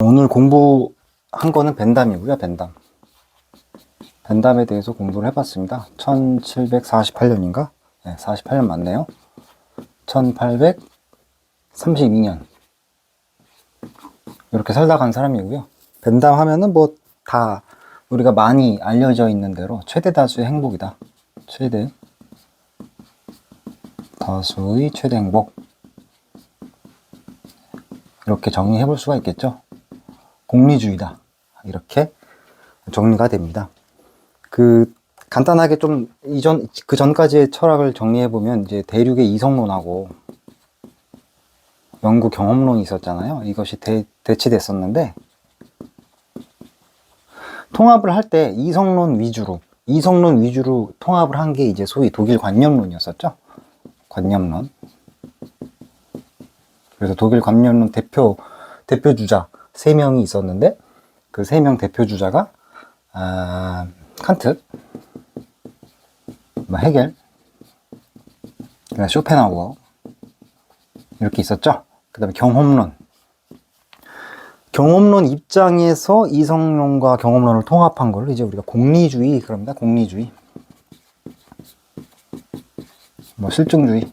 오늘 공부한 거는 벤담이고요, 벤담. 벤담에 대해서 공부를 해봤습니다. 1748년인가? 네, 48년 맞네요. 1832년. 이렇게 살다 간 사람이고요. 벤담 하면은 뭐 다 우리가 많이 알려져 있는 대로 최대 다수의 행복이다. 최대 다수의 최대 행복. 이렇게 정리해 볼 수가 있겠죠. 공리주의다. 이렇게 정리가 됩니다. 그 간단하게 좀 이전 그 전까지의 철학을 정리해 보면 이제 대륙의 이성론하고 영구 경험론이 있었잖아요. 이것이 대, 대치됐었는데 통합을 할 때 이성론 위주로 이성론 위주로 통합을 한 게 이제 소위 독일 관념론이었었죠. 관념론. 그래서 독일 관념론 대표 대표 주자 세 명이 있었는데 그 세 명 대표 주자가 아, 칸트, 뭐 헤겔, 그다음에 쇼펜하우어 이렇게 있었죠. 그 다음에 경험론. 경험론 입장에서 이성론과 경험론을 통합한 걸 이제 우리가 공리주의 그럽니다. 공리주의. 뭐 실증주의.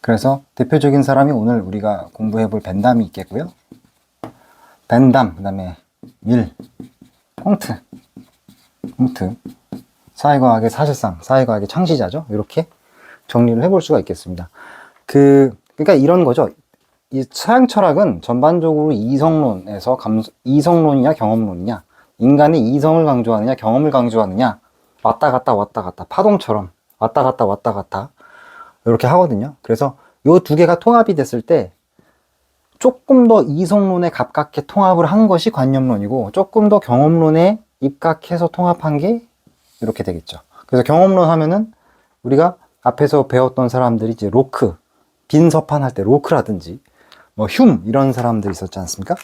그래서 대표적인 사람이 오늘 우리가 공부해 볼 벤담이 있겠고요. 벤담, 그 다음에 밀, 콩트, 콩트. 사회과학의 사실상, 사회과학의 창시자죠. 이렇게 정리를 해볼 수가 있겠습니다. 그, 그러니까 이런 거죠. 이 서양 철학은 전반적으로 이성론에서 감, 이성론이냐 경험론이냐, 인간의 이성을 강조하느냐 경험을 강조하느냐, 왔다 갔다 왔다 갔다 파동처럼 왔다 갔다 왔다 갔다 이렇게 하거든요. 그래서 요두 개가 통합이 됐을 때 조금 더 이성론에 가깝게 통합을 한 것이 관념론이고 조금 더 경험론에 입각해서 통합한 게 이렇게 되겠죠. 그래서 경험론 하면은 우리가 앞에서 배웠던 사람들이 이제 로크, 빈 서판 할 때 로크라든지 뭐 흉 이런 사람들이 있었지 않습니까?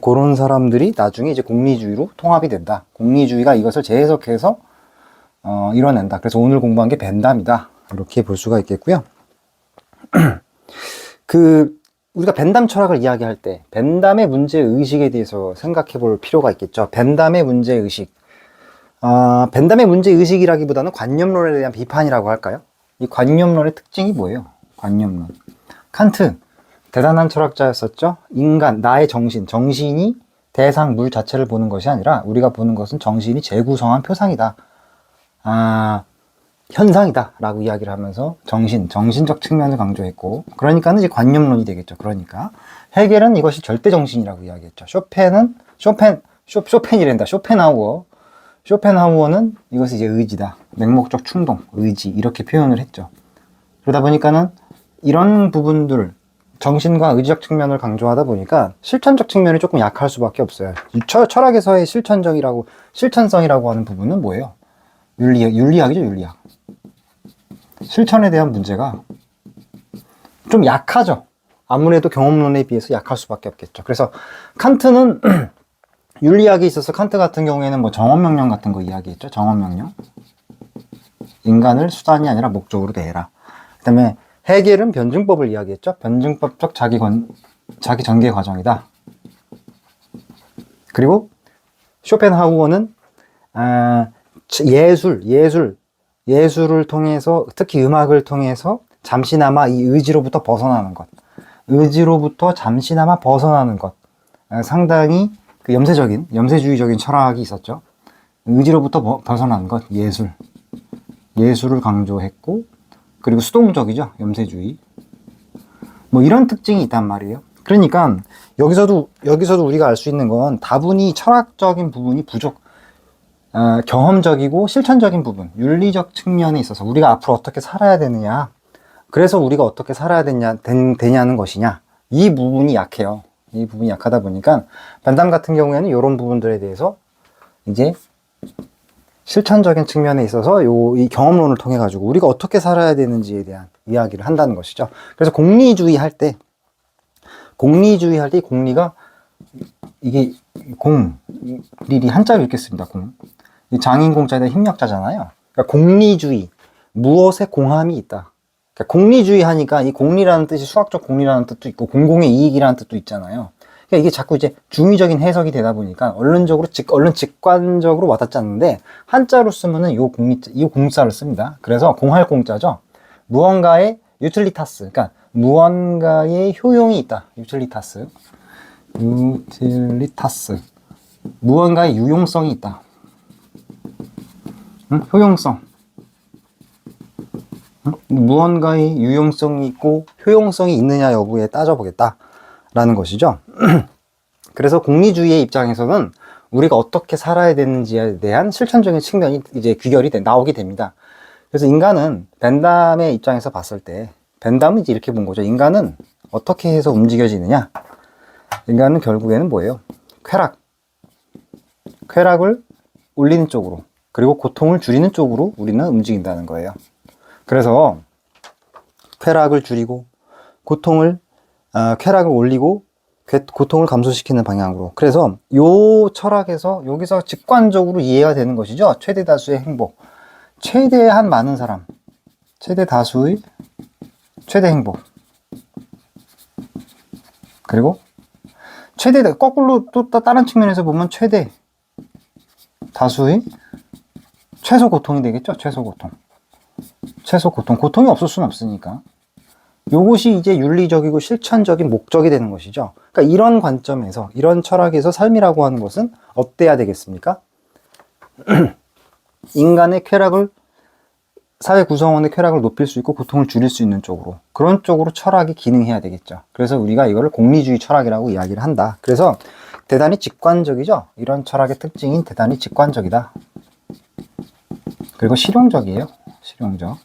그런 사람들이 나중에 이제 공리주의로 통합이 된다. 공리주의가 이것을 재해석해서 어, 이뤄낸다. 그래서 오늘 공부한 게 벤담이다. 이렇게 볼 수가 있겠고요. 그 우리가 벤담 철학을 이야기할 때 벤담의 문제 의식에 대해서 생각해 볼 필요가 있겠죠. 벤담의 문제 의식. 아, 벤담의 문제 의식이라기보다는 관념론에 대한 비판이라고 할까요? 이 관념론의 특징이 뭐예요? 관념론. 칸트 대단한 철학자였었죠. 인간 나의 정신, 정신이 대상 물 자체를 보는 것이 아니라 우리가 보는 것은 정신이 재구성한 표상이다. 아, 현상이다 라고 이야기를 하면서 정신, 정신적 측면을 강조했고 그러니까는 이제 관념론이 되겠죠. 그러니까 헤겔은 이것이 절대 정신이라고 이야기했죠. 쇼펜은 쇼펜, 쇼, 쇼펜이란다. 쇼펜하우어. 쇼펜하우어는 이것이 이제 의지다. 맹목적 충동, 의지 이렇게 표현을 했죠. 그러다 보니까는 이런 부분들 정신과 의지적 측면을 강조하다 보니까 실천적 측면이 조금 약할 수밖에 없어요. 이 철, 철학에서의 실천적이라고 실천성이라고 하는 부분은 뭐예요? 윤리 윤리학이죠, 윤리학. 실천에 대한 문제가 좀 약하죠. 아무래도 경험론에 비해서 약할 수밖에 없겠죠. 그래서 칸트는 윤리학에 있어서 칸트 같은 경우에는 뭐 정원명령 같은 거 이야기했죠. 정원명령. 인간을 수단이 아니라 목적으로 대해라. 그 다음에 헤겔은 변증법을 이야기했죠. 변증법적 자기 건, 자기 전개 과정이다. 그리고 쇼펜하우어는 아, 예술, 예술, 예술을 통해서 특히 음악을 통해서 잠시나마 이 의지로부터 벗어나는 것, 의지로부터 잠시나마 벗어나는 것, 아, 상당히 그 염세적인 염세주의적인 철학이 있었죠. 의지로부터 버- 벗어나는 것, 예술, 예술을 강조했고 그리고 수동적이죠, 염세주의. 뭐 이런 특징이 있단 말이에요. 그러니까 여기서도 여기서도 우리가 알 수 있는 건 다분히 철학적인 부분이 부족, 어, 경험적이고 실천적인 부분, 윤리적 측면에 있어서 우리가 앞으로 어떻게 살아야 되느냐, 그래서 우리가 어떻게 살아야 되냐, 된, 되냐 는 것이냐, 이 부분이 약해요. 이 부분이 약하다 보니까 반담 같은 경우에는 이런 부분들에 대해서 이제 실천적인 측면에 있어서 요, 이 경험론을 통해 가지고 우리가 어떻게 살아야 되는지에 대한 이야기를 한다는 것이죠. 그래서 공리주의 할 때, 공리주의 할 때 공리가 이게 공, 리리 한자로 읽겠습니다. 공. 이 장인 공자에다 힘력자잖아요. 그러니까 공리주의, 무엇에 공함이 있다. 그러니까 공리주의 하니까 이 공리라는 뜻이 수학적 공리라는 뜻도 있고 공공의 이익이라는 뜻도 있잖아요. 그러니까 이게 자꾸 이제 중의적인 해석이 되다 보니까 언론적으로 직, 언론 직관적으로 와닿지 않는데 한자로 쓰면은 요 공리, 이 공자를 씁니다. 그래서 공할 공자죠. 무언가의 유틸리타스, 그러니까 무언가의 효용이 있다. 유틸리타스, 유틸리타스, 무언가의 유용성이 있다. 응? 효용성. 응? 무언가의 유용성이 있고 효용성이 있느냐 여부에 따져보겠다라는 것이죠. 그래서 공리주의의 입장에서는 우리가 어떻게 살아야 되는지에 대한 실천적인 측면이 이제 귀결이 돼- 나오게 됩니다. 그래서 인간은 벤담의 입장에서 봤을 때 벤담은 이제 이렇게 본 거죠. 인간은 어떻게 해서 움직여지느냐? 인간은 결국에는 뭐예요? 쾌락. 쾌락을 올리는 쪽으로 그리고 고통을 줄이는 쪽으로 우리는 움직인다는 거예요. 그래서 쾌락을 줄이고 고통을 아, 쾌락을 올리고 괴- 고통을 감소시키는 방향으로. 그래서 요 철학에서 여기서 직관적으로 이해가 되는 것이죠. 최대 다수의 행복. 최대한 많은 사람. 최대 다수의 최대 행복. 그리고 최대 거꾸로 또 따- 다른 측면에서 보면 최대 다수의 최소 고통이 되겠죠. 최소 고통. 최소 고통. 고통이 없을 수는 없으니까. 요것이 이제 윤리적이고 실천적인 목적이 되는 것이죠. 그러니까 이런 관점에서, 이런 철학에서 삶이라고 하는 것은 어때야 되겠습니까? 인간의 쾌락을, 사회 구성원의 쾌락을 높일 수 있고 고통을 줄일 수 있는 쪽으로. 그런 쪽으로 철학이 기능해야 되겠죠. 그래서 우리가 이거를 공리주의 철학이라고 이야기를 한다. 그래서 대단히 직관적이죠. 이런 철학의 특징인 대단히 직관적이다. 그리고 실용적이에요. 실용적.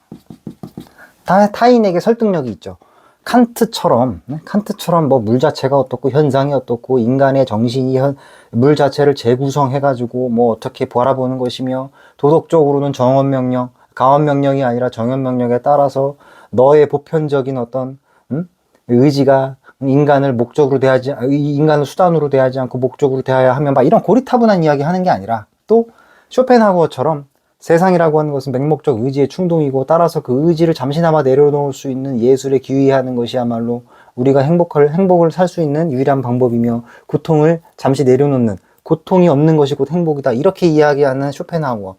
타, 타인에게 설득력이 있죠. 칸트처럼, 네? 칸트처럼 뭐 물 자체가 어떻고 현상이 어떻고 인간의 정신이 현, 물 자체를 재구성해 가지고 뭐 어떻게 바라보는 것이며 도덕적으로는 정언명령, 가언명령이 아니라 정언명령에 따라서 너의 보편적인 어떤 음? 의지가 인간을 목적으로 대하지, 아, 이 인간을 수단으로 대하지 않고 목적으로 대해야 하면 막 이런 고리타분한 이야기 하는 게 아니라 또 쇼펜하우어처럼 세상이라고 하는 것은 맹목적 의지의 충동이고 따라서 그 의지를 잠시나마 내려놓을 수 있는 예술에 기휘하는 것이야말로 우리가 행복을 행복을 살 수 있는 유일한 방법이며 고통을 잠시 내려놓는 고통이 없는 것이 곧 행복이다 이렇게 이야기하는 쇼펜하우어.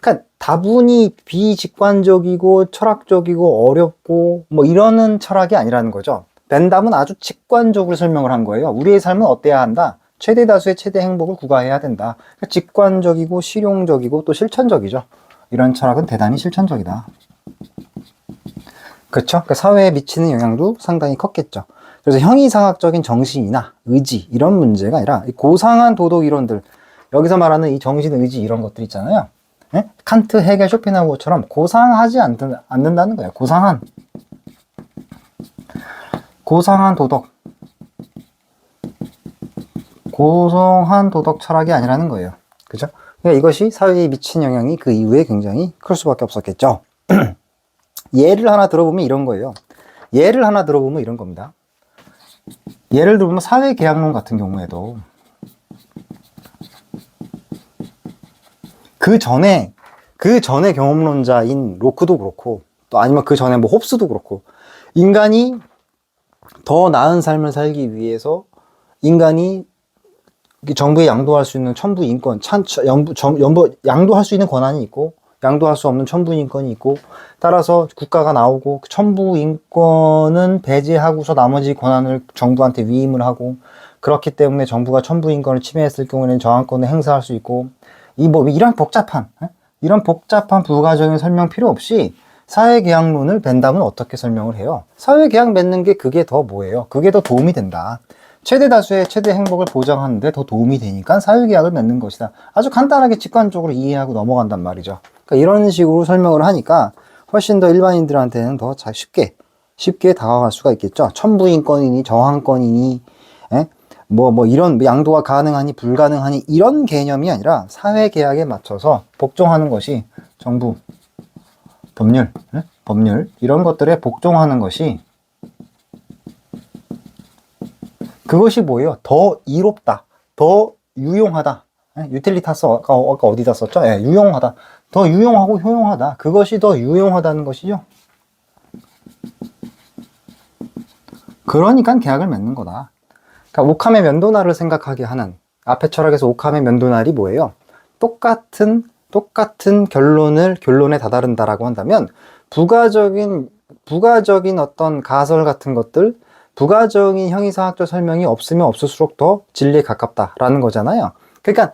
그러니까 다분히 비직관적이고 철학적이고 어렵고 뭐 이러는 철학이 아니라는 거죠. 벤담은 아주 직관적으로 설명을 한 거예요. 우리의 삶은 어때야 한다. 최대 다수의 최대 행복을 구가해야 된다. 그러니까 직관적이고 실용적이고 또 실천적이죠. 이런 철학은 대단히 실천적이다. 그렇죠? 그 사회에 미치는 영향도 상당히 컸겠죠. 그래서 형이상학적인 정신이나 의지 이런 문제가 아니라 이 고상한 도덕 이론들 여기서 말하는 이 정신, 의지 이런 것들 있잖아요. 예? 칸트, 헤겔, 쇼펜하우어처럼 고상하지 않는, 않는다는 거예요. 고상한 고상한 도덕 고성한 도덕 철학이 아니라는 거예요. 그죠? 그러니까 이것이 사회에 미친 영향이 그 이후에 굉장히 클 수밖에 없었겠죠. 예를 하나 들어보면 이런 거예요. 예를 하나 들어보면 이런 겁니다. 예를 들어보면 사회계약론 같은 경우에도 그 전에 그 전에 경험론자인 로크도 그렇고 또 아니면 그 전에 뭐 홉스도 그렇고 인간이 더 나은 삶을 살기 위해서 인간이 정부에 양도할 수 있는 천부 인권, 찬, 연부, 정, 연부, 양도할 수 있는 권한이 있고, 양도할 수 없는 천부 인권이 있고, 따라서 국가가 나오고, 그 천부 인권은 배제하고서 나머지 권한을 정부한테 위임을 하고, 그렇기 때문에 정부가 천부 인권을 침해했을 경우에는 저항권을 행사할 수 있고, 이 뭐, 이런 복잡한, 에? 이런 복잡한 부가적인 설명 필요 없이, 사회계약론을 벤담은 어떻게 설명을 해요? 사회계약 맺는 게 그게 더 뭐예요? 그게 더 도움이 된다. 최대 다수의 최대 행복을 보장하는데 더 도움이 되니까 사회계약을 맺는 것이다. 아주 간단하게 직관적으로 이해하고 넘어간단 말이죠. 그러니까 이런 식으로 설명을 하니까 훨씬 더 일반인들한테는 더잘 쉽게 쉽게 다가갈 수가 있겠죠. 천부인권이니 저항권이니 예? 뭐, 뭐, 이런 양도가 가능하니 불가능하니 이런 개념이 아니라 사회 계약에 맞춰서 복종하는 것이 정부, 법률, 예? 법률, 이런 것들에 복종하는 것이 그것이 뭐예요? 더 이롭다. 더 유용하다. 예, 유틸리타스 아까, 아까 어디다 썼죠? 예, 유용하다. 더 유용하고 효용하다. 그것이 더 유용하다는 것이죠. 그러니까 계약을 맺는 거다. 그러니까 옥함의 면도날을 생각하게 하는 앞에 철학에서 옥함의 면도날이 뭐예요? 똑같은 똑같은 결론을 결론에 다다른다라고 한다면 부가적인 부가적인 어떤 가설 같은 것들 부가적인 형이상학적 설명이 없으면 없을수록 더 진리에 가깝다라는 거잖아요. 그러니까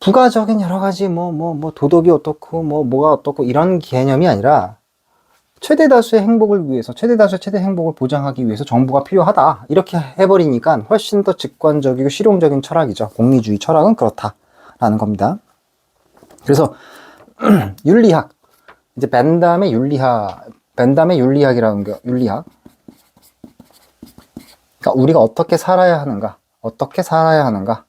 부가적인 여러 가지 뭐뭐 뭐 도덕이 어떻고 뭐 뭐가 어떻고 이런 개념이 아니라 최대 다수의 행복을 위해서 최대 다수의 최대 행복을 보장하기 위해서 정부가 필요하다. 이렇게 해버리니까 훨씬 더 직관적이고 실용적인 철학이죠. 공리주의 철학은 그렇다라는 겁니다. 그래서 윤리학. 이제 벤담의 윤리학 벤담의 윤리학이라는 게 윤리학 그러니까 우리가 어떻게 살아야 하는가 어떻게 살아야 하는가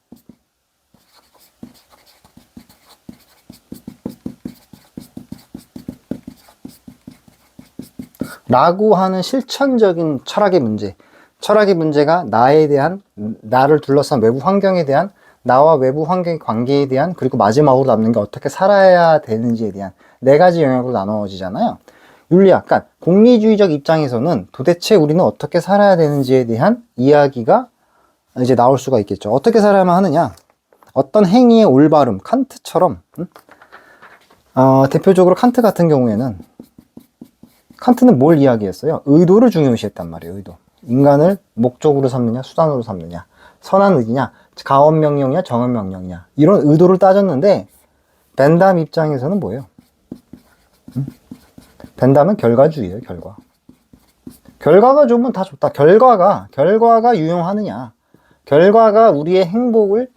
라고 하는 실천적인 철학의 문제. 철학의 문제가 나에 대한, 나를 둘러싼 외부 환경에 대한, 나와 외부 환경의 관계에 대한, 그리고 마지막으로 남는 게 어떻게 살아야 되는지에 대한 네 가지 영역으로 나눠지잖아요. 윤리학, 그러니까 공리주의적 입장에서는 도대체 우리는 어떻게 살아야 되는지에 대한 이야기가 이제 나올 수가 있겠죠. 어떻게 살아야만 하느냐? 어떤 행위의 올바름, 칸트처럼, 음? 어, 대표적으로 칸트 같은 경우에는 칸트는 뭘 이야기했어요? 의도를 중요시했단 말이에요, 의도. 인간을 목적으로 삼느냐, 수단으로 삼느냐, 선한 의지냐, 가원 명령이냐, 정원 명령이냐, 이런 의도를 따졌는데, 벤담 입장에서는 뭐예요? 음? 벤담은 결과주의예요, 결과. 결과가 좋으면 다 좋다. 결과가, 결과가 유용하느냐. 결과가 우리의 행복을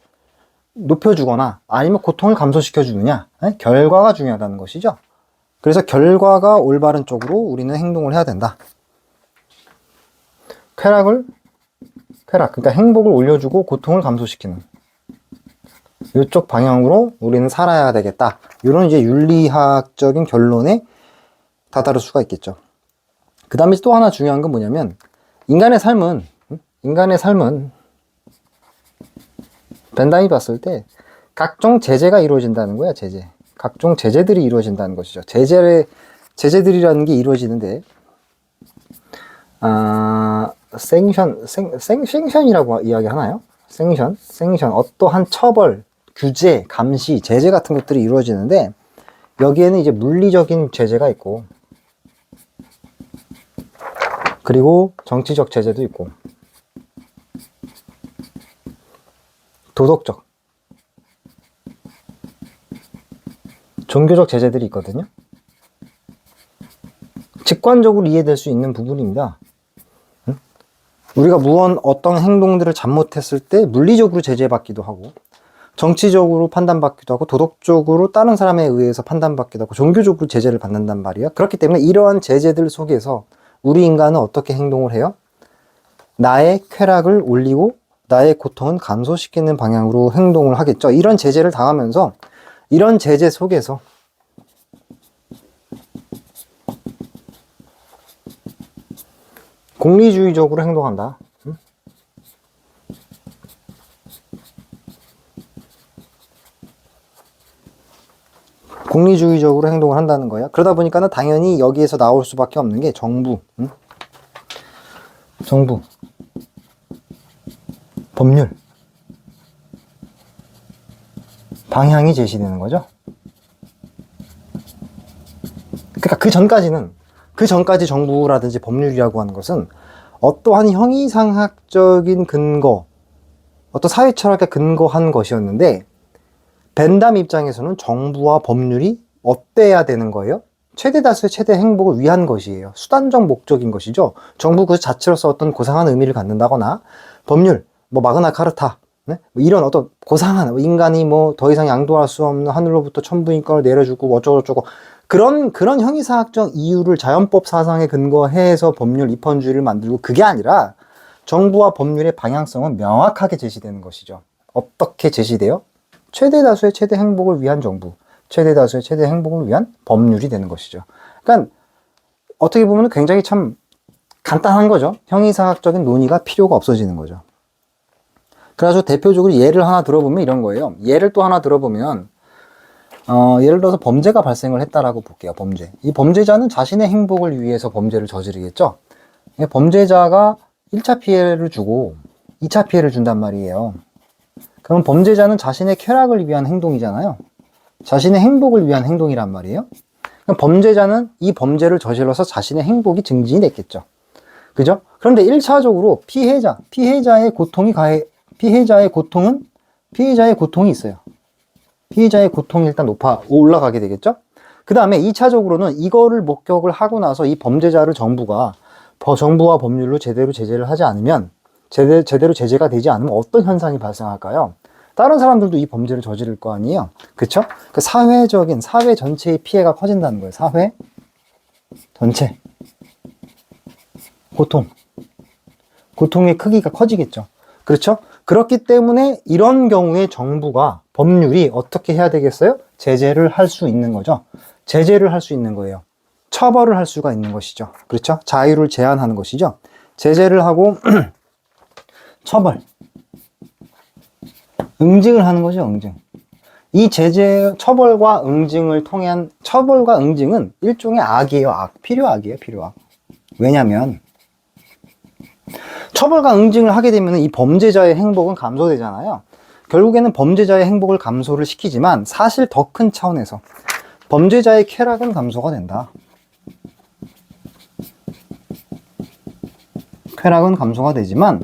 높여주거나 아니면 고통을 감소시켜주느냐. 에? 결과가 중요하다는 것이죠. 그래서 결과가 올바른 쪽으로 우리는 행동을 해야 된다. 쾌락을 쾌락, 그러니까 행복을 올려주고 고통을 감소시키는 이쪽 방향으로 우리는 살아야 되겠다. 이런 이제 윤리학적인 결론에 다다를 수가 있겠죠. 그 다음에 또 하나 중요한 건 뭐냐면 인간의 삶은 인간의 삶은 벤담이 봤을 때 각종 제재가 이루어진다는 거야, 제재. 각종 제재들이 이루어진다는 것이죠. 제재를, 제재들이라는 게 이루어지는데, 아, 생션, 생, 생, 생션이라고 이야기 하나요? 생션, 생션, 어떠한 처벌, 규제, 감시, 제재 같은 것들이 이루어지는데, 여기에는 이제 물리적인 제재가 있고, 그리고 정치적 제재도 있고, 도덕적, 종교적 제재들이 있거든요. 직관적으로 이해될 수 있는 부분입니다. 응? 우리가 무언 어떤 행동들을 잘못했을 때 물리적으로 제재받기도 하고, 정치적으로 판단받기도 하고, 도덕적으로 다른 사람에 의해서 판단받기도 하고, 종교적으로 제재를 받는단 말이야. 그렇기 때문에 이러한 제재들 속에서 우리 인간은 어떻게 행동을 해요? 나의 쾌락을 올리고 나의 고통은 감소시키는 방향으로 행동을 하겠죠. 이런 제재를 당하면서 이런 제재 속에서 공리주의적으로 행동한다. 응? 공리주의적으로 행동을 한다는 거야. 그러다 보니까는 당연히 여기에서 나올 수밖에 없는 게 정부, 응? 정부, 법률, 방향이 제시되는 거죠. 그러니까 그 전까지는 그 전까지 정부라든지 법률이라고 하는 것은 어떠한 형이상학적인 근거, 어떤 사회 철학에 근거한 것이었는데 벤담 입장에서는 정부와 법률이 어때야 되는 거예요? 최대 다수의 최대 행복을 위한 것이에요. 수단적 목적인 것이죠. 정부 그 자체로서 어떤 고상한 의미를 갖는다거나 법률, 뭐 마그나 카르타, 네? 뭐 이런 어떤 고상한 인간이 뭐 더 이상 양도할 수 없는 하늘로부터 천부인권을 내려주고 어쩌고저쩌고 그런 그런 형이사학적 이유를 자연법 사상에 근거해서 법률 입헌주의를 만들고 그게 아니라 정부와 법률의 방향성은 명확하게 제시되는 것이죠. 어떻게 제시돼요? 최대 다수의 최대 행복을 위한 정부, 최대 다수의 최대 행복을 위한 법률이 되는 것이죠. 그러니까 어떻게 보면 굉장히 참 간단한 거죠. 형이사학적인 논의가 필요가 없어지는 거죠. 그래서 대표적으로 예를 하나 들어보면 이런 거예요. 예를 또 하나 들어보면 어, 예를 들어서 범죄가 발생을 했다라고 볼게요. 범죄. 이 범죄자는 자신의 행복을 위해서 범죄를 저지르겠죠. 예, 범죄자가 1차 피해를 주고 2차 피해를 준단 말이에요. 그럼 범죄자는 자신의 쾌락을 위한 행동이잖아요. 자신의 행복을 위한 행동이란 말이에요. 그럼 범죄자는 이 범죄를 저질러서 자신의 행복이 증진이 됐겠죠. 그죠? 그런데 1차적으로 피해자, 피해자의 고통이 가해, 피해자의 고통은, 피해자의 고통이 있어요. 피해자의 고통이 일단 높아, 올라가게 되겠죠? 그 다음에 2차적으로는 이거를 목격을 하고 나서 이 범죄자를 정부가, 버- 정부와 법률로 제대로 제재를 하지 않으면, 제대, 제대로 제재가 되지 않으면 어떤 현상이 발생할까요? 다른 사람들도 이 범죄를 저지를 거 아니에요? 그쵸? 그 사회적인, 사회 전체의 피해가 커진다는 거예요. 사회 전체. 고통. 고통의 크기가 커지겠죠. 그렇죠? 그렇기 때문에 이런 경우에 정부가 법률이 어떻게 해야 되겠어요? 제재를 할 수 있는 거죠. 제재를 할 수 있는 거예요. 처벌을 할 수가 있는 것이죠. 그렇죠? 자유를 제한하는 것이죠. 제재를 하고 처벌. 응징을 하는 거죠, 응징. 이 제재, 처벌과 응징을 통한, 처벌과 응징은 일종의 악이에요, 악. 필요악이에요, 필요악. 왜냐면, 처벌과 응징을 하게 되면 이 범죄자의 행복은 감소되잖아요. 결국에는 범죄자의 행복을 감소를 시키지만 사실 더 큰 차원에서 범죄자의 쾌락은 감소가 된다. 쾌락은 감소가 되지만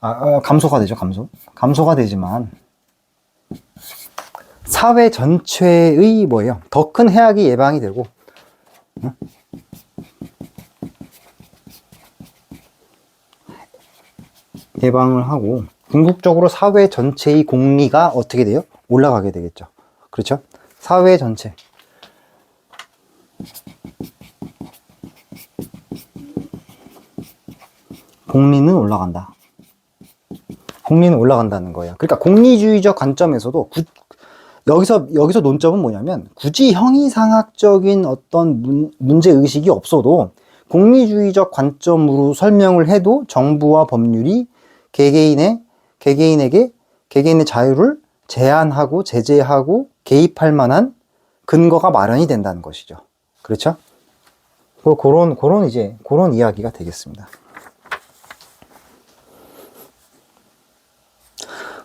아, 어, 감소가 되죠, 감소. 감소가 되지만 사회 전체의 뭐예요? 더 큰 해악이 예방이 되고 응? 예방을 하고 궁극적으로 사회 전체의 공리가 어떻게 돼요? 올라가게 되겠죠. 그렇죠? 사회 전체. 공리는 올라간다. 공리는 올라간다는 거예요. 그러니까 공리주의적 관점에서도 구- 여기서 여기서 논점은 뭐냐면 굳이 형이상학적인 어떤 문, 문제 의식이 없어도 공리주의적 관점으로 설명을 해도 정부와 법률이 개개인의 개개인에게 개개인의 자유를 제한하고 제재하고 개입할 만한 근거가 마련이 된다는 것이죠. 그렇죠? 그 그런 그런 이제 그런 이야기가 되겠습니다.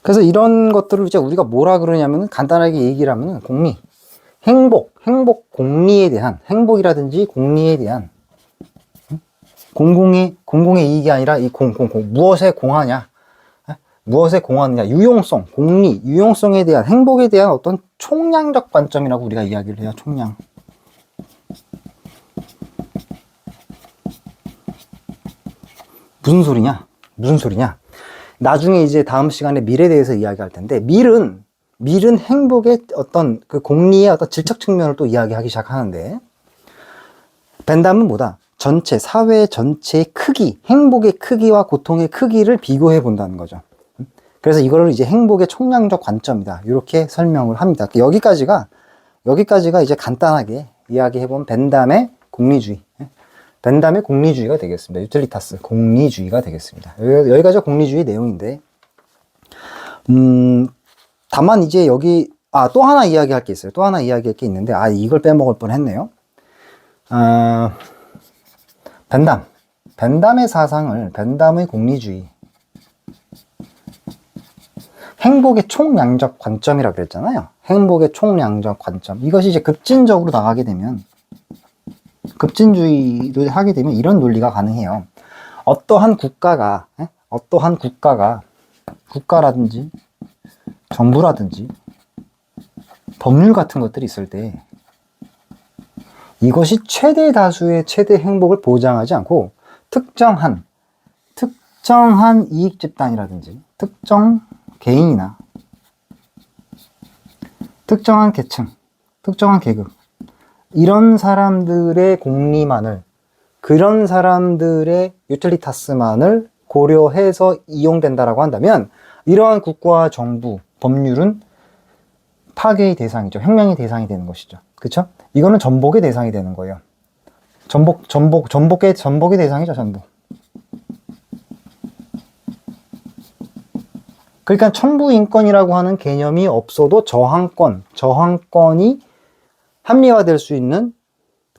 그래서 이런 것들을 이제 우리가 뭐라 그러냐면은 간단하게 얘기를 하면은 공리, 행복, 행복 공리에 대한 행복이라든지 공리에 대한 응? 공공의 공공의 이익이 아니라 이 공, 공, 공 무엇에 공하냐, 에? 무엇에 공하느냐, 유용성, 공리, 유용성에 대한 행복에 대한 어떤 총량적 관점이라고 우리가 이야기를 해요. 총량. 무슨 소리냐? 무슨 소리냐? 나중에 이제 다음 시간에 밀에 대해서 이야기할 텐데 밀은 밀은 행복의 어떤 그 공리의 어떤 질적 측면을 또 이야기하기 시작하는데 벤담은 뭐다? 전체 사회 전체의 크기, 행복의 크기와 고통의 크기를 비교해 본다는 거죠. 그래서 이거를 이제 행복의 총량적 관점이다. 이렇게 설명을 합니다. 여기까지가 여기까지가 이제 간단하게 이야기해 본 벤담의 공리주의. 벤담의 공리주의가 되겠습니다. 유틸리타스 공리주의가 되겠습니다. 여기, 여기까지가 공리주의 내용인데, 음, 다만 이제 여기 아 또 하나 이야기할 게 있어요. 또 하나 이야기할 게 있는데 아 이걸 빼먹을 뻔했네요. 아, 벤담, 벤담의 사상을 벤담의 공리주의, 행복의 총량적 관점이라 고 그랬잖아요. 행복의 총량적 관점. 이것이 이제 급진적으로 나가게 되면 급진주의를 하게 되면 이런 논리가 가능해요. 어떠한 국가가, 에? 어떠한 국가가, 국가라든지, 정부라든지, 법률 같은 것들이 있을 때, 이것이 최대 다수의 최대 행복을 보장하지 않고, 특정한, 특정한 이익 집단이라든지, 특정 개인이나, 특정한 계층, 특정한 계급, 이런 사람들의 공리만을 그런 사람들의 유틸리타스만을 고려해서 이용된다라고 한다면 이러한 국가와 정부 법률은 파괴의 대상이죠. 혁명의 대상이 되는 것이죠. 그렇죠? 이거는 전복의 대상이 되는 거예요. 전복 전복 전복의 전복의 대상이죠, 전복. 그러니까 천부 인권이라고 하는 개념이 없어도 저항권, 저항권이 합리화될 수 있는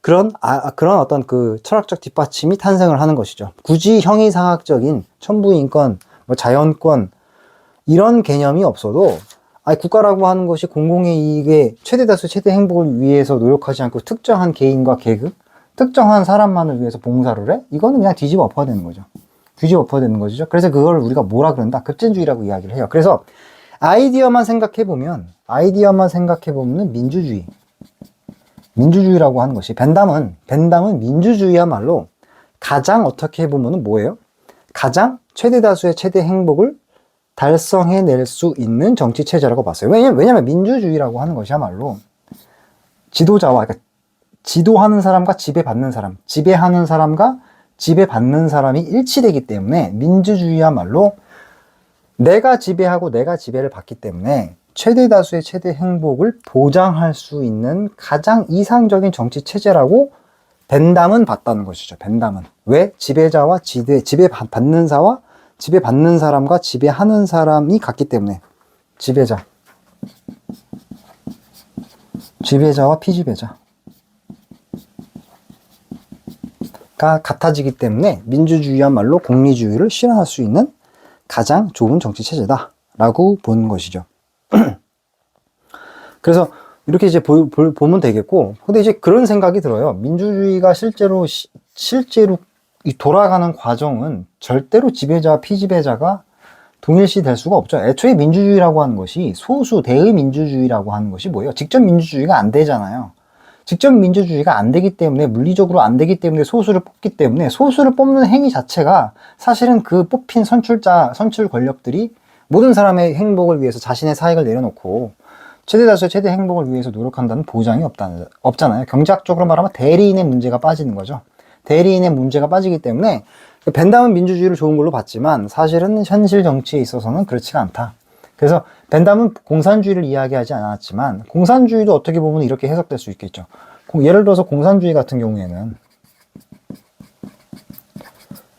그런 아, 그런 어떤 그 철학적 뒷받침이 탄생을 하는 것이죠. 굳이 형이상학적인 천부인권, 뭐 자연권 이런 개념이 없어도 아니 국가라고 하는 것이 공공의 이익에 최대 다수 최대 행복을 위해서 노력하지 않고 특정한 개인과 계급, 특정한 사람만을 위해서 봉사를 해? 이거는 그냥 뒤집어 엎어야 되는 거죠. 뒤집어 엎어야 되는 거죠. 그래서 그걸 우리가 뭐라 그런다? 급진주의라고 이야기를 해요. 그래서 아이디어만 생각해 보면 아이디어만 생각해 보면은 민주주의 민주주의라고 하는 것이 벤담은 벤담은 민주주의야말로 가장 어떻게 보면은 뭐예요? 가장 최대 다수의 최대 행복을 달성해낼 수 있는 정치 체제라고 봤어요. 왜냐면, 왜냐면 민주주의라고 하는 것이야말로 지도자와 그러니까 지도하는 사람과 지배받는 사람, 지배하는 사람과 지배받는 사람이 일치되기 때문에 민주주의야말로 내가 지배하고 내가 지배를 받기 때문에 최대 다수의 최대 행복을 보장할 수 있는 가장 이상적인 정치 체제라고 벤담은 봤다는 것이죠. 벤담은. 왜? 지배자와 지배 지배 받는 자와 지배 받는 사람과 지배하는 사람이 같기 때문에. 지배자. 지배자와 피지배자. 가 같아지기 때문에 민주주의야말로 공리주의를 실현할 수 있는 가장 좋은 정치 체제다라고 보는 것이죠. 그래서 이렇게 이제 보, 면 되겠고, 근데 이제 그런 생각이 들어요. 민주주의가 실제로 시, 실제로 이 돌아가는 과정은 절대로 지배자와 피지배자가 동일시 될 수가 없죠. 애초에 민주주의라고 하는 것이 소수 대의 민주주의라고 하는 것이 뭐예요? 직접 민주주의가 안 되잖아요. 직접 민주주의가 안 되기 때문에 물리적으로 안 되기 때문에 소수를 뽑기 때문에 소수를 뽑는 행위 자체가 사실은 그 뽑힌 선출자 선출 권력들이 모든 사람의 행복을 위해서 자신의 사익을 내려놓고 최대 다수의 최대 행복을 위해서 노력한다는 보장이 없다, 없잖아요. 경제학적으로 말하면 대리인의 문제가 빠지는 거죠. 대리인의 문제가 빠지기 때문에 벤담은 민주주의를 좋은 걸로 봤지만 사실은 현실 정치에 있어서는 그렇지가 않다. 그래서 벤담은 공산주의를 이야기하지 않았지만 공산주의도 어떻게 보면 이렇게 해석될 수 있겠죠. 예를 들어서 공산주의 같은 경우에는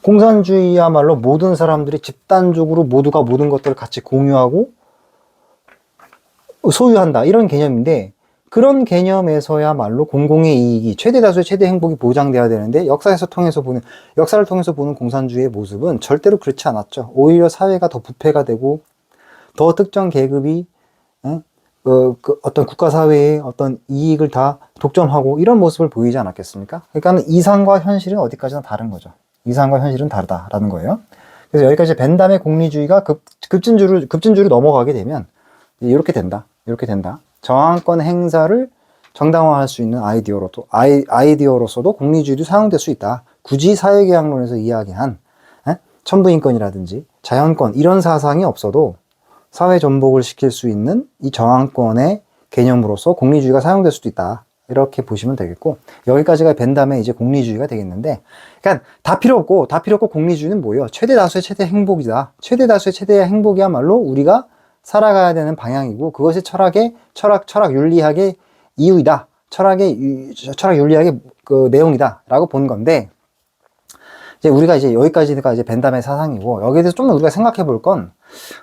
공산주의야말로 모든 사람들이 집단적으로 모두가 모든 것들을 같이 공유하고 소유한다 이런 개념인데 그런 개념에서야말로 공공의 이익이 최대 다수의 최대 행복이 보장돼야 되는데 역사에서 통해서 보는 역사를 통해서 보는 공산주의의 모습은 절대로 그렇지 않았죠. 오히려 사회가 더 부패가 되고 더 특정 계급이 어, 그 어떤 국가 사회의 어떤 이익을 다 독점하고 이런 모습을 보이지 않았겠습니까? 그러니까 이상과 현실은 어디까지나 다른 거죠. 이상과 현실은 다르다라는 거예요. 그래서 여기까지 벤담의 공리주의가 급, 급진주를 급진주를 넘어가게 되면 이렇게 된다. 이렇게 된다. 저항권 행사를 정당화할 수 있는 아이디어로도 아이, 아이디어로서도 공리주의도 사용될 수 있다. 굳이 사회계약론에서 이야기한 에? 천부인권이라든지 자연권 이런 사상이 없어도 사회 전복을 시킬 수 있는 이 저항권의 개념으로서 공리주의가 사용될 수도 있다. 이렇게 보시면 되겠고 여기까지가 벤담의 이제 공리주의가 되겠는데 그러니까 다 필요 없고 다 필요 없고 공리주의는 뭐예요? 최대 다수의 최대 행복이다. 최대 다수의 최대 행복이야말로 우리가 살아가야 되는 방향이고 그것이 철학의 철학 철학 윤리학의 이유이다. 철학의 철학 윤리학의 그 내용이다라고 본 건데 이제 우리가 이제 여기까지가 이제 벤담의 사상이고 여기에 대해서 좀 더 우리가 생각해 볼 건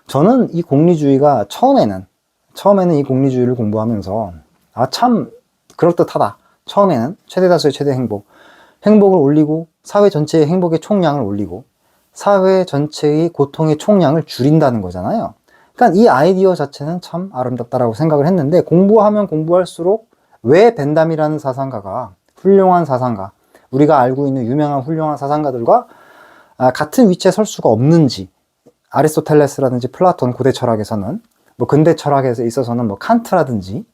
저는 이 공리주의가 처음에는 처음에는 이 공리주의를 공부하면서 아참 그럴듯하다. 처음에는 최대 다수의 최대 행복 행복을 올리고 사회 전체의 행복의 총량을 올리고 사회 전체의 고통의 총량을 줄인다는 거잖아요. 그러니까 이 아이디어 자체는 참 아름답다라고 생각을 했는데 공부하면 공부할수록 왜 벤담이라는 사상가가 훌륭한 사상가, 우리가 알고 있는 유명한 훌륭한 사상가들과 아, 같은 위치에 설 수가 없는지 아리스토텔레스라든지 플라톤 고대 철학에서는 뭐 근대 철학에 있어서는 뭐 칸트라든지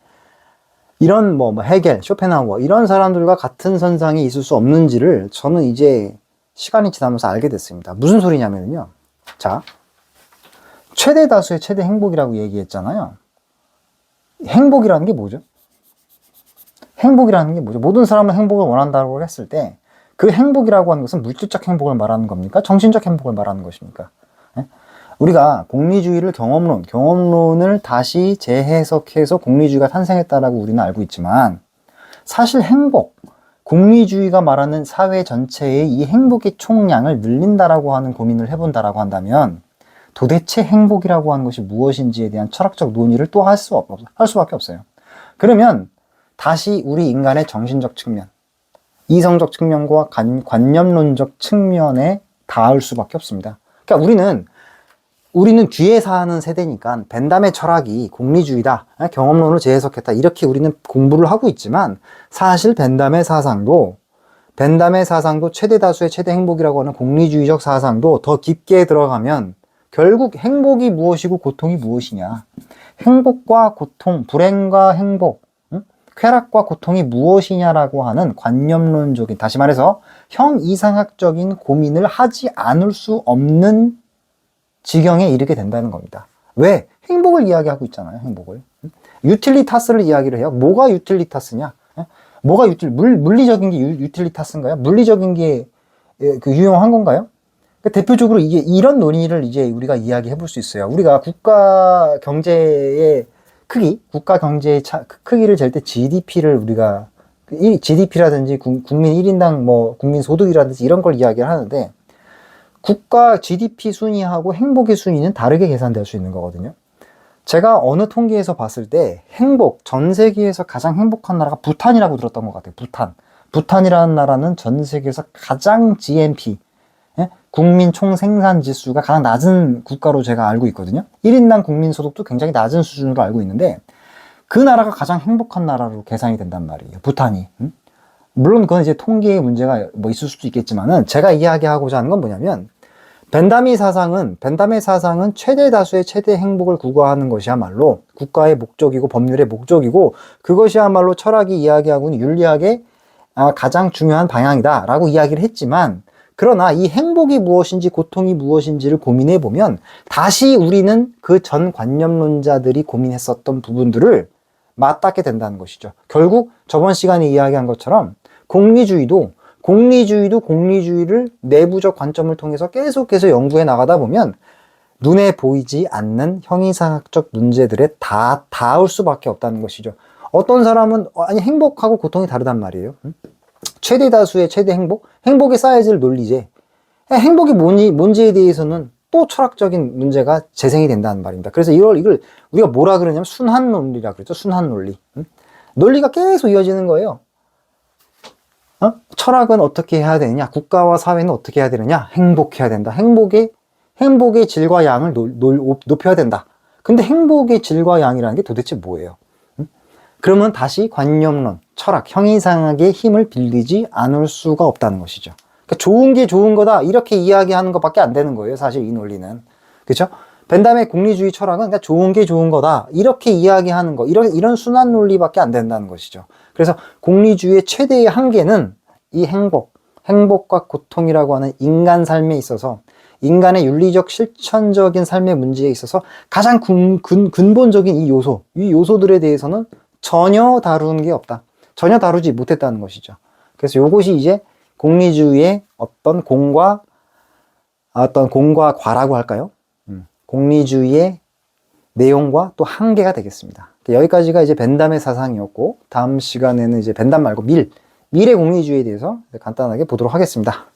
이런 뭐, 뭐 헤겔, 쇼펜하우어 이런 사람들과 같은 선상에 있을 수 없는지를 저는 이제 시간이 지나면서 알게 됐습니다. 무슨 소리냐면요. 자, 최대 다수의 최대 행복이라고 얘기했잖아요. 행복이라는 게 뭐죠? 행복이라는 게 뭐죠? 모든 사람은 행복을 원한다고 했을 때 그 행복이라고 하는 것은 물질적 행복을 말하는 겁니까? 정신적 행복을 말하는 것입니까? 네? 우리가 공리주의를 경험론, 경험론을 다시 재해석해서 공리주의가 탄생했다라고 우리는 알고 있지만 사실 행복, 공리주의가 말하는 사회 전체의 이 행복의 총량을 늘린다라고 하는 고민을 해본다라고 한다면 도대체 행복이라고 하는 것이 무엇인지에 대한 철학적 논의를 또 할 수, 할 수밖에 없어요. 그러면 다시 우리 인간의 정신적 측면, 이성적 측면과 관, 관념론적 측면에 닿을 수밖에 없습니다. 그러니까 우리는 우리는 뒤에 사는 세대니까 벤담의 철학이 공리주의다, 아, 경험론을 재해석했다 이렇게 우리는 공부를 하고 있지만 사실 벤담의 사상도 벤담의 사상도 최대 다수의 최대 행복이라고 하는 공리주의적 사상도 더 깊게 들어가면 결국 행복이 무엇이고 고통이 무엇이냐 행복과 고통, 불행과 행복, 응? 쾌락과 고통이 무엇이냐라고 하는 관념론적인 다시 말해서 형 이상학적인 고민을 하지 않을 수 없는 지경에 이르게 된다는 겁니다. 왜? 행복을 이야기하고 있잖아요, 행복을. 응? 유틸리타스를 이야기를 해요. 뭐가 유틸리타스냐? 예? 뭐가 유틸, 물, 물리적인 게 유, 유틸리타스인가요? 물리적인 게 예, 그 유용한 건가요? 그러니까 대표적으로 이게 이런 논의를 이제 우리가 이야기해 볼 수 있어요. 우리가 국가 경제의 크기, 국가 경제의 차, 크- 크기를 잴 때 GDP를 우리가 그 일- GDP라든지 국, 국민 1인당 뭐 국민 소득이라든지 이런 걸 이야기를 하는데 국가 GDP 순위하고 행복의 순위는 다르게 계산될 수 있는 거거든요. 제가 어느 통계에서 봤을 때 행복, 전 세계에서 가장 행복한 나라가 부탄이라고 들었던 것 같아요. 부탄. 부탄이라는 나라는 전 세계에서 가장 GNP, 예? 국민 총 생산 지수가 가장 낮은 국가로 제가 알고 있거든요. 1인당 국민 소득도 굉장히 낮은 수준으로 알고 있는데 그 나라가 가장 행복한 나라로 계산이 된단 말이에요. 부탄이. 음? 물론 그건 이제 통계의 문제가 뭐 있을 수도 있겠지만은 제가 이야기하고자 하는 건 뭐냐면 벤다미 사상은 벤담의 사상은 최대 다수의 최대 행복을 구가하는 것이야말로 국가의 목적이고 법률의 목적이고 그것이야말로 철학이 이야기하고 있는 윤리학의 아, 가장 중요한 방향이다라고 이야기를 했지만 그러나 이 행복이 무엇인지 고통이 무엇인지를 고민해 보면 다시 우리는 그 전 관념론자들이 고민했었던 부분들을 맞닿게 된다는 것이죠. 결국 저번 시간에 이야기한 것처럼 공리주의도 공리주의도 공리주의를 내부적 관점을 통해서 계속해서 연구해 나가다 보면 눈에 보이지 않는 형이상학적 문제들에 다 닿을 수밖에 없다는 것이죠. 어떤 사람은 어, 아니 행복하고 고통이 다르단 말이에요. 음? 최대 다수의 최대 행복, 행복의 사이즈를 논리제. 행복이 뭔지, 뭔지에 대해서는 또 철학적인 문제가 재생이 된다는 말입니다. 그래서 이걸, 이걸 우리가 뭐라 그러냐면 순환 논리라 그랬죠. 순환 논리. 음? 논리가 계속 이어지는 거예요. 어? 철학은 어떻게 해야 되느냐? 국가와 사회는 어떻게 해야 되느냐? 행복해야 된다. 행복의, 행복의 질과 양을 놀- 놀- 높여야 된다. 근데 행복의 질과 양이라는 게 도대체 뭐예요? 음? 그러면 다시 관념론, 철학, 형이상학의 힘을 빌리지 않을 수가 없다는 것이죠. 그러니까 좋은 게 좋은 거다. 이렇게 이야기하는 것밖에 안 되는 거예요. 사실 이 논리는. 그렇죠? 벤담의 공리주의 철학은 그러니까 좋은 게 좋은 거다. 이렇게 이야기하는 거. 이런, 이런 순환 논리밖에 안 된다는 것이죠. 그래서 공리주의의 최대의 한계는 이 행복, 행복과 고통이라고 하는 인간 삶에 있어서 인간의 윤리적 실천적인 삶의 문제에 있어서 가장 근, 근, 근본적인 이 요소, 이 요소들에 대해서는 전혀 다룬 게 없다. 전혀 다루지 못했다는 것이죠. 그래서 이것이 이제 공리주의의 어떤 공과 어떤 공과 과라고 할까요? 음, 공리주의의 내용과 또 한계가 되겠습니다. 여기까지가 이제 벤담의 사상이었고 다음 시간에는 이제 벤담 말고 밀 밀의 공리주의에 대해서 간단하게 보도록 하겠습니다.